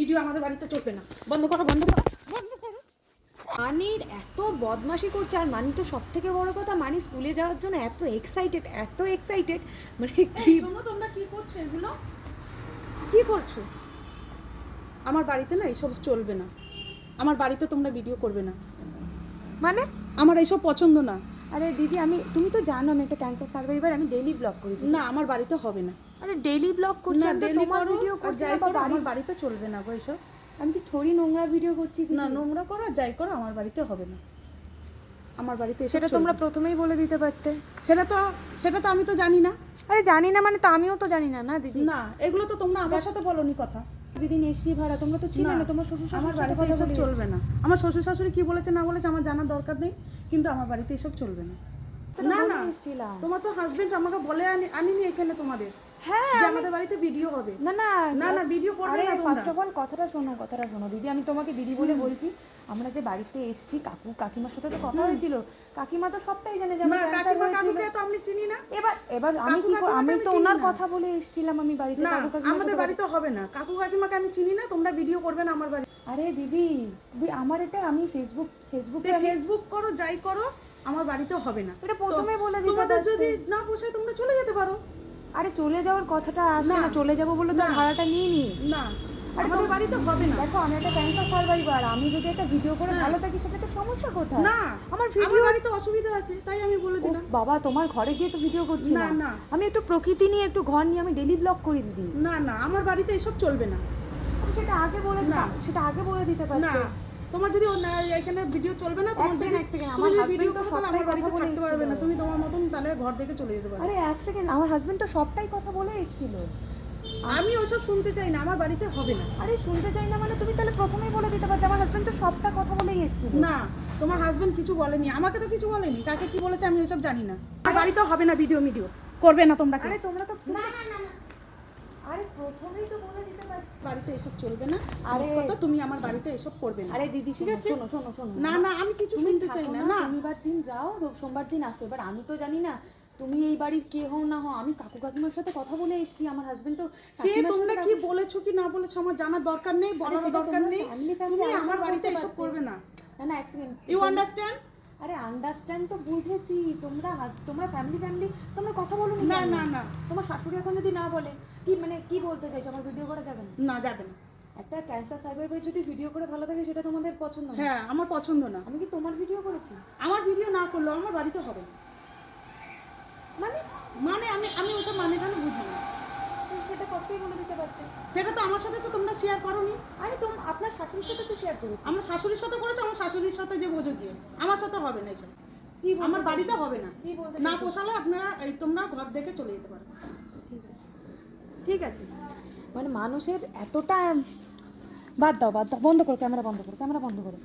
Video আমাদের বাড়িতে চলবে না। বন্ধ করো বন্ধ করো। বন্ধ করো মানির এত বদমাশি করছে আর মানি তো সব থেকে বড় কথা মানি স্কুলে যাওয়ার জন্য এত এক্সাইটেড এত এক্সাইটেড মানে কি তোমরা কি করছ এগুলো? কি করছ? আমার বাড়িতে না এইসব চলবে না। আমার বাড়িতে তোমরা ভিডিও করবে না। মানে? আমার এইসব পছন্দ না। আরে দিদি আমি তুমি তো জানো আমি একটা ক্যান্সার সার্ভাইভার আমি ডেইলি ব্লগ করি না আমার বাড়িতে হবে না। আরে ডেইলি ব্লগ করছি না ডেলি তোমার ভিডিও করছি যাই করো আমার বাড়িতে চলবে না গো আমি কি থরি নোংরা ভিডিও করছি না নোংরা করো যাই করো আমার বাড়িতে হবে না। আমার বাড়িতে সেটা তোমরা প্রথমেই বলে দিতে পারতে। সেটা তো সেটা তো আমি তো জানি না। আরে জানি না মানে তো আমিও তো জানি না না দিদি? না এগুলো তো তোমরা আমার সাথে বলনি কথা। যেদিন এসছি ভাড়া তোমরা তো ছিলে না, তোমার শ্বশুর আমার বাড়িতে চলবে না। আমার শ্বশুর শাশুড়ি কি বলেছে না বলেছে আমার জানার দরকার নেই। কিন্তু আমার বাড়িতে এসব চলবে না। না না। তোমার তো হাজবেন্ড আমাকে বলে আনি আনিনি এখানে তোমাদের। হ্যাঁ আমাদের বাড়িতে ভিডিও হবে। না না। না, না, video করবে না ফার্স্ট অফ অল কথাটা শোনো কথাটা শোনো। দিদি আমি তোমাকে দিদি বলে বলছি আমরা যে বাড়িতে এসেছি কাকু কাকিমার সাথে তো কথা হয়েছিল। কাকিমা তো সবটাই জানে যে না আমার কাকিমা কাকুকে তো আমি চিনি না। এবার এবার আমি কি আমি তো ওনার কথা বলে এসেছিলাম আমি বাড়িতে কাকু আমাদের বাড়িতে হবে না। কাকু কাকিমাকে আমি চিনি না তোমরা ভিডিও করবে না আমার বাড়ি আরে দিদি দিদি, আমার এটা আমি ফেসবুক ফেসবুকে ফেসবুক করো যাই করো আমার বাড়িতে হবে না। এটা প্রথমে বলে দিতে তোমাদের যদি না পোষায় তোমরা চলে যেতে পারো। আরে চলে যাওয়ার কথাটা আসছে না। চলে যাব বলে তো ভাড়াটা নিয়ে নি। না। আমাদের বাড়িতে হবে না। দেখো আমি একটা ক্যান্সার সার্ভাইভার আমি যদি একটা ভিডিও করে ভালো থাকি সেটা তো সমস্যা কোথায়? না। আমার ভিডিও বাড়িতে অসুবিধা আছে তাই আমি বলে দিলাম। বাবা তোমার ঘরে গিয়ে তো ভিডিও করছি না, না। আমি একটু প্রকৃতি নিয়ে একটু ঘর নিয়ে আমি ডেলি ব্লগ করে দিদি। না না আমার বাড়িতে এসব চলবে না। সেটা আগে বলে না। সেটা আগে বলে দিতে না। তোমার যদি না- এখানে ভিডিও চলবে না তোমার যদি তুমি যদি ভিডিও করো তাহলে আমার বাড়িতে থাকতে পারবে না। তুমি তোমার মতন তাহলে ঘর থেকে চলে যেতে পারবে আরে এক সেকেন্ড আমার হাজবেন্ড তো সবটাই কথা বলে এসেছিল আমি ওইসব শুনতে চাই না আমার বাড়িতে হবে না। আরে শুনতে চাই না মানে তুমি তাহলে প্রথমেই বলে দিতে পারতে আমার হাজবেন্ড তো সবটা কথা বলেই এসেছিল। না তোমার হাজবেন্ড কিছু বলেনি আমাকে তো কিছু বলেনি কাকে কি বলেছে আমি ওইসব জানি না। আমার বাড়িতে হবে না ভিডিও ভিডিও করবে না তোমরা আরে তোমরা তো আরে প্রথমেই তো বলে দিতে বাড়িতে এসব চলবে না। আরে- আরে কথা তুমি আমার বাড়িতে এসব করবে না। আরে দিদি ঠিক আছে? শোনো শোনো শোনো। না না আমি কিছু শুনতে চাই না না শনিবার দিন যাও সোমবার দিন আসো। এবার আমি তো জানি না তুমি এই বাড়ির কে হও না হও। আমি কাকু কাকিমার সাথে কথা বলে এসেছি আমার হাজবেন্ড তো সে তোমরা কি বলেছ কি না বলেছ আমার জানার দরকার নেই বলার দরকার নেই। তুমি আমার বাড়িতে এসব করবে না। না। না এক সেকেন্ড ইউ আন্ডারস্ট্যান্ড আরে আন্ডারস্ট্যান্ড তো বুঝেছি। তোমরা তোমরা ফ্যামিলি ফ্যামিলি তোমরা কথা বলো না, না, না। তোমার শাশুড়ি এখন যদি না বলে কি মানে কি বলতে চাইছো? আমার ভিডিও করা যাবে না? না যাবে না। একটা ক্যান্সার সার্ভাইভার যদি ভিডিও করে ভালো থাকে সেটা তোমাদের পছন্দ না? হ্যাঁ আমার পছন্দ না। আমি কি তোমার ভিডিও করেছি? আমার ভিডিও না করলেও আমার বাড়িতে হবে মানে? মানে আমি আমি ওসব মানে টানে বুঝি না? সেটা কষ্টই বলে দিতে পারতে। সেটা তো আমার সাথে তো তোমরা শেয়ার করোনি। আরে তোম আপনার শাশুড়ির সাথে তো শেয়ার করেছি। আমার শাশুড়ির সাথে করেছ আমার শাশুড়ির সাথে যে বোঝো গিয়ে। আমার সাথে হবে না এসব। কি আমার বাড়িতে হবে না। কি না? পোষালে আপনারা এই তোমরা ঘর দেখে চলে যেতে পারো। ঠিক আছে। ঠিক আছে। মানে মানুষের এতটা বাদ দাও বাদ দাও বন্ধ করো ক্যামেরা বন্ধ করো ক্যামেরা বন্ধ করো।